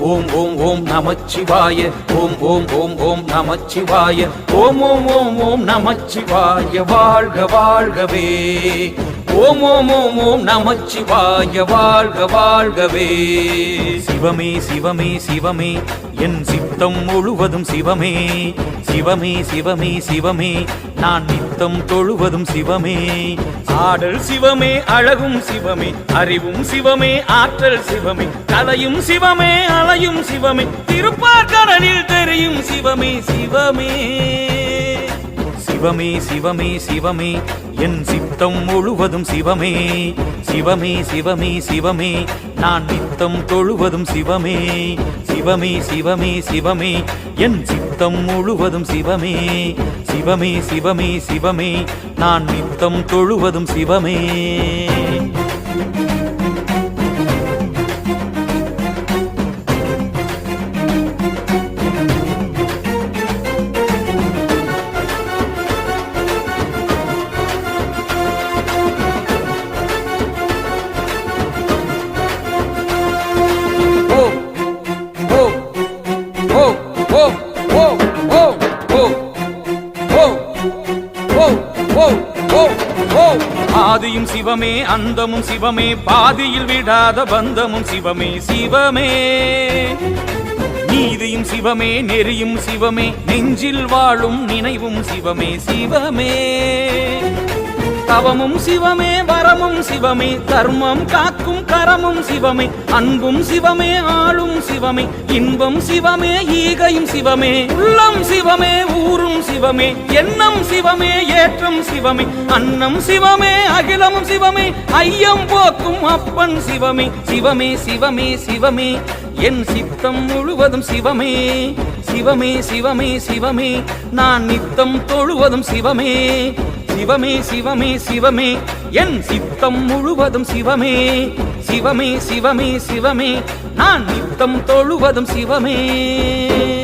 ஓம் ஓம் ஓம் நமச்சிவாய. ஓம் ஓம் ஓம் ஓம் நமச்சிவாய. ஓம் ஓம் ஓம் ஓம் நமச்சிவாய. வாழ்க வாழ்கவே. ஓம் ஓம் ஓம் ஓம் நமச்சிவாய. வாழ்க வாழ்கவே. சிவமே சிவமே சிவமே என் சித்தம் முழுவதும் சிவமே. சிவமே சிவமே சிவமே நான் நித்தம் தொழுவதும் சிவமே. ஆடல் சிவமே அழகும் சிவமே அறிவும் சிவமே ஆற்றல் சிவமே கலையும் சிவமே அலையும் சிவமே திருப்பார்கடலில் தெரியும் சிவமே சிவமே. சிவமே சிவமே சிவமே என் சித்தம் முழுவதும் சிவமே. சிவமே சிவமே சிவமே நான் நித்தம் தொழுவதும் சிவமே. சிவமே சிவமே சிவமே. என் சித்தம் முழுவதும் சிவமே. சிவமே சிவமே சிவமே. நான் நித்தம் தொழுவதும் சிவமே. ஆதியும் சிவமே அந்தமும் சிவமே பாதியில் விடாத பந்தமும் சிவமே சிவமே. நீதியும் சிவமே நெறியும் சிவமே நெஞ்சில் வாழும் நினைவும் சிவமே சிவமே. தவமும் சிவமே வரமும் சிவமே கர்மம் காக்கும் கரமும் சிவமே அன்பும் சிவமே ஆளும் சிவமே இன்பம் சிவமே ஈகையும் சிவமே உள்ளம் சிவமே ஊரும் சிவமே எண்ணம் சிவமே ஏற்றம் சிவமே அன்னம் சிவமே அகிலமும் சிவமே ஐயம் போக்கும் அப்பன் சிவமே சிவமே சிவமே சிவமே என் சித்தம் முழுவதும் சிவமே சிவமே சிவமே சிவமே நான் நித்தம் தொழுவதும் சிவமே சிவமே சிவமே சிவமே. என் சித்தம் முழுவதும் சிவமே. சிவமே சிவமே சிவமே. நான் நித்தம் தொழுவதும் சிவமே.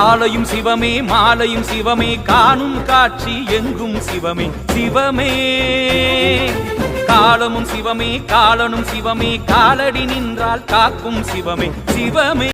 காலையும் சிவமே மாலையும் சிவமே காணும் காட்சி எங்கும் சிவமே சிவமே. காலமும் சிவமே காலனும் சிவமே காலடி நின்றால் காக்கும் சிவமே சிவமே.